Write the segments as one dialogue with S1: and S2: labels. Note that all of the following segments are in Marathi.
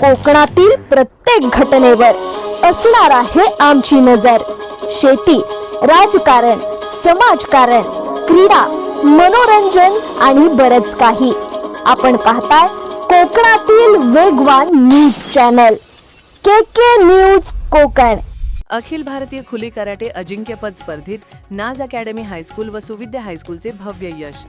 S1: कोकणातील प्रत्येक घटनेवर असणार आहे आमची नजर. शेती राजकारण समाजकारण क्रीडा मनोरंजन आणि बरच काही. आपण पाहताय कोकणातील वेगवान news channel. K K news Konkan.
S2: अखिल भारतीय खुली कराटे अजिंक्यपद स्पर्धेत नाज अकॅडमी हायस्कूल व सुविद्या हायस्कूलचे भव्य यश.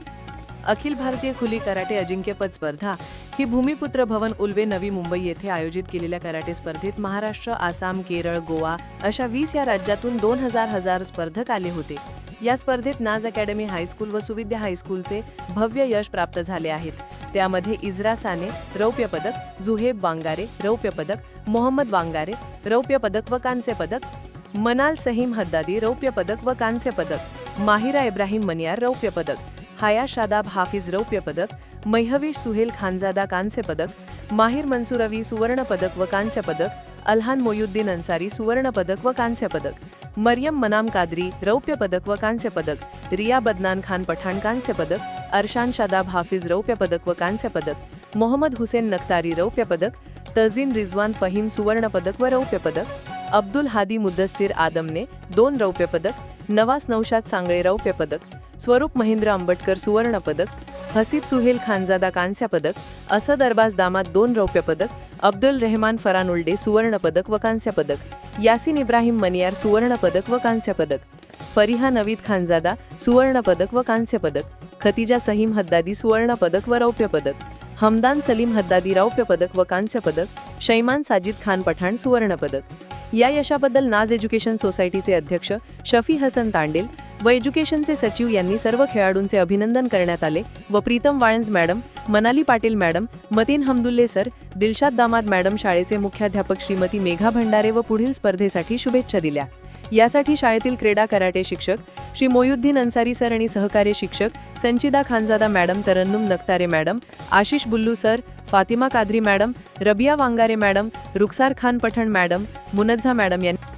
S2: अखिल भारतीय खुली कराटे अजिंक्यपद स्पर्धा ही भूमिपुत्र भवन उल्वे नवी मुंबई येथे आयोजित केलेल्या कराटे स्पर्धेत महाराष्ट्र आसाम केरळ गोवा अशा वीस या राज्यातून दोन हजार हजार स्पर्धक आले होते. या स्पर्धेत नाज अकॅडमी हायस्कूल व सुविद्या हायस्कूलचे भव्य यश प्राप्त झाले आहेत. त्यामध्ये इजरा साने रौप्य पदक जुहेब वांगारे रौप्य पदक मोहम्मद वांगारे रौप्य पदक व कांस्य पदक मनाल सहीम हद्दादी रौप्य पदक व कांस्य पदक माहिरा इब्राहिम मनियार रौप्य पदक हाया शादाब हाफिज रौप्य पदक मैहवीश सुहेल खानजादा कांस्य पदक माहिर मनसुरवी सुवर्ण पदक व कांस्य पदक अल्हान मोयुद्दीन अन्सारी सुवर्ण पदक व कांस्य पदक मरियम मनाम कादरी रौप्य पदक व कांस्य पदक रिया बदनान खान पठाण कांस्य पदक अर्शान शादाब हाफिज रौप्य पदक व कांस्य पदक मोहम्मद हुसेन नखतारी रौप्य पदक तझीन रिजवान फहीम सुवर्ण पदक व रौप्य पदक अब्दुल हादी मुद्दस्सीर आदमने दोन रौप्य पदक नवास नौशाद सांगळे रौप्य पदक स्वरूप महेंद्र आंबटकर सुवर्ण पदक हसीब सुहेल खानजादा कांस्य पदक असद अरबाज दामात दोन रौप्य पदक अब्दुल रेहमान फरान उल्डे सुवर्ण पदक व कांस्य पदक यासिन इब्राहिम मनियार सुवर्ण पदक व कांस्य पदक फरिहा नवीद खानजादा सुवर्ण पदक व कांस्य पदक खतिजा सहीम हद्दादी सुवर्ण पदक व रौप्य पदक हमदान सलीम हद्दादी रौप्य पदक व कांस्य पदक शैमान साजिद खान पठाण सुवर्ण पदक या यशाबद्दल नाज एज्युकेशन सोसायटीचे अध्यक्ष शफी हसन तांडेल व एज्युकेशनचे सचिव यांनी सर्व खेळाडूंचे अभिनंदन करण्यात आले व Pritam Walanj madam Manali Patil madam Mateen Hamdulle sir Dilshad Damad madam शाळेचे मुख्याध्यापक श्रीमती मेघा भंडारे व पुढील स्पर्धेसाठी शुभेच्छा दिल्या. यासाठी शाळेतील क्रीडा कराटे शिक्षक श्री मोयुद्दीन अन्सारी सर आणि सहकार्य शिक्षक Sanchida Khanzada madam Tarannum Naktare madam Ashish Bullu sir Fatima Qadri madam Rabiya Wangare madam Rukhsar Khan Pathan madam Munza madam यांनी